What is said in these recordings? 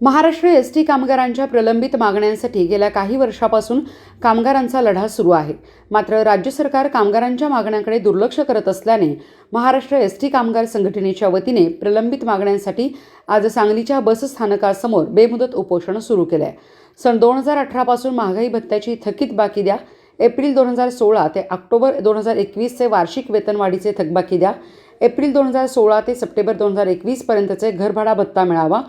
Maharashtra S T कामगारांच्या प्रलंबित मागण्यांसाठी गेल्या काही वर्षापासून कामगारांचा लढा सुरू आहे. मात्र राज्य सरकार कामगारांच्या मागण्यांकडे दुर्लक्ष करत असल्याने महाराष्ट्र एस टी कामगार संघटनेच्या वतीने प्रलंबित मागण्यांसाठी आज सांगलीच्या बसस्थानकासमोर बेमुदत उपोषण सुरू केलं आहे सन दोन हजार अठरापासून महागाई भत्त्याची थकीत बाकी द्या. एप्रिल दोन हजार सोळा ते ऑक्टोबर दोन हजार एकवीसचे वार्षिक वेतनवाढीचे थकबाकी द्या. एप्रिल दोन हजार सोळा ते सप्टेंबर दोन हजार एकवीसपर्यंतचे घरभाडा भत्ता मिळावा.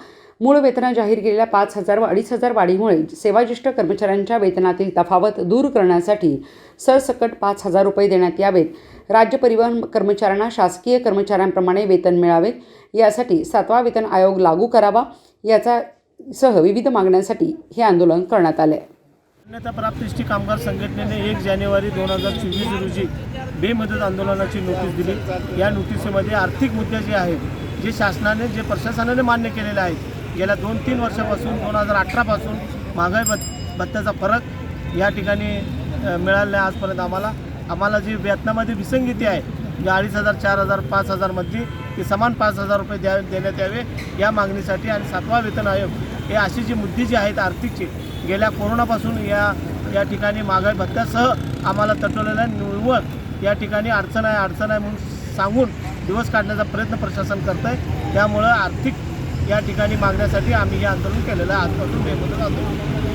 मूळ वेतनात जाहीर केलेल्या पाच हजार व अडीच हजार वाढीमुळे सेवाज्येष्ठ कर्मचाऱ्यांच्या वेतनातील तफावत दूर करण्यासाठी सरसकट पाच हजार रुपये देण्यात यावेत. राज्य परिवहन कर्मचाऱ्यांना शासकीय कर्मचाऱ्यांप्रमाणे वेतन मिळावे. यासाठी सातवा वेतन आयोग लागू करावा. याचा सह विविध मागण्यांसाठी हे आंदोलन करण्यात आले. मान्यता प्राप्त कामगार संघटनेने एक जानेवारी दोन हजार चोवीस रोजी बेमदत आंदोलनाची नोटीस दिली. या नोटिसीमध्ये आर्थिक मुद्दे जे आहेत जे शासनाने जे प्रशासनाने मान्य केलेले आहेत गेल्या दोन तीन वर्षापासून दोन हजार अठरापासून महागाई भत भत्त्याचा फरक या ठिकाणी मिळालेला मिळाला नाही आजपर्यंत आम्हाला. आम्हाला जी वेतनामध्ये विसंगती आहे जी अडीच हजार चार हजार पाच हजारमधली ती समान पाच हजार रुपये द्या देण्यात यावे या मागणीसाठी आणि सातवा वेतन आयोग हे अशी जी मुद्दे जी आहेत आर्थिकची गेल्या कोरोनापासून या या ठिकाणी महागाई भत्त्यासह आम्हाला तटवलेल्या निव्वळ या ठिकाणी अडचण आहे अडचण आहे म्हणून सांगून दिवस काढण्याचा प्रयत्न प्रशासन करत आहे त्यामुळं आर्थिक या ठिकाणी मागण्यासाठी आम्ही हे आंदोलन केलेलं आहे. आजपासून बेमुदत आंदोलन.